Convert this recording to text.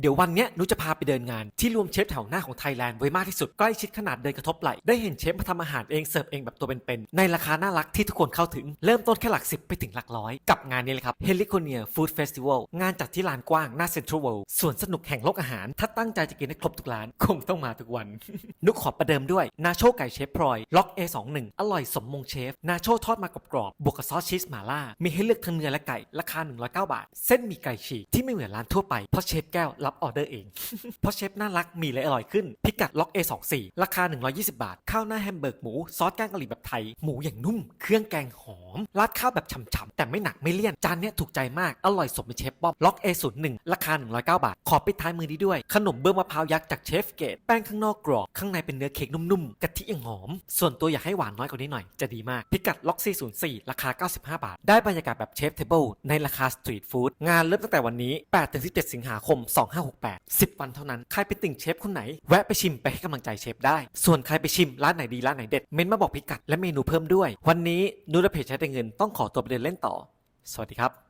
เดี๋ยววันเนี้ยนูจะพาไปเดินงานที่รวมเชฟแถวหน้าของไทยแลนด์ไว้มากที่สุดใกล้ชิดขนาดเดินกระทบไหลได้เห็นเชฟมาทำอาหารเองเสิร์ฟเองแบบตัวเป็นๆในราคาน่ารักที่ทุกคนเข้าถึง เริ่มต้นแค่หลักสิบไปถึงหลักร้อย กับงานนี้เลยครับ h e l i c o n i a Food Festival งานจัดที่ลานกว้างหน้า Central World ส่วนสนุกแห่งโลกอาหาร ถ้าตั้งใจจะกินให้ครบทุกร้านคงต้องมาทุกวัน นุขอประเดิมด้วยนาโชไก่เชฟพลอยล็อก A21 อร่อยสมมงเชฟนาโชทอดมากรอบๆบวกกับซอสชีสหม่าล่ามีให้เลือกทั้งเนื้อและไก่ราคา 109 บาท เส้นมีไก่ฉีกที่ไม่เหมือนร้านทั่วไปเพราะเชฟแก้วรับออเดอร์เอง เพราะเชฟน่ารักมีเลยอร่อยขึ้น พิกัดล็อก A24 ราคา 120 บาท ข้าวหน้าแฮมเบอร์กหมู ซอสแกงกะหรี่แบบไทย หมูอย่างนุ่ม เครื่องแกงหอม ราดข้าวแบบฉ่ำๆแต่ไม่หนักไม่เลี่ยน จานเนี้ยถูกใจมาก อร่อยสมเป็นเชฟป๊อบล็อก A01 ราคา 109 บาท ขอปิดท้ายมือนี้ด้วย ขนมเบื้องมะพร้าวยักษ์จากเชฟเกตแป้งข้างนอกกรอบข้างในเป็นเนื้อเค้กนุ่มๆกะทิยังหอม ส่วนตัวอยากให้หวานน้อยกว่านี้หน่อยจะดีมาก พิกัดล็อก 404 ราคา 95 บาท ได้บรรยากาศแบบเชฟเทเบิลในราคาสตรีทฟู้ดงานเริ่มตั้งแต่วันนี้8-17 สิงหาคม2568 10 วันเท่านั้น ใครเป็นติ่งเชฟคนไหน แวะไปชิมไปให้กำลังใจเชฟได้ ส่วนใครไปชิมร้านไหนดีร้านไหนเด็ด เม้นมาบอกพิกัดและเมนูเพิ่มด้วย วันนี้นูรเพจใช้แต่เงินต้องขอตัวไปเดินเล่นต่อ สวัสดีครับ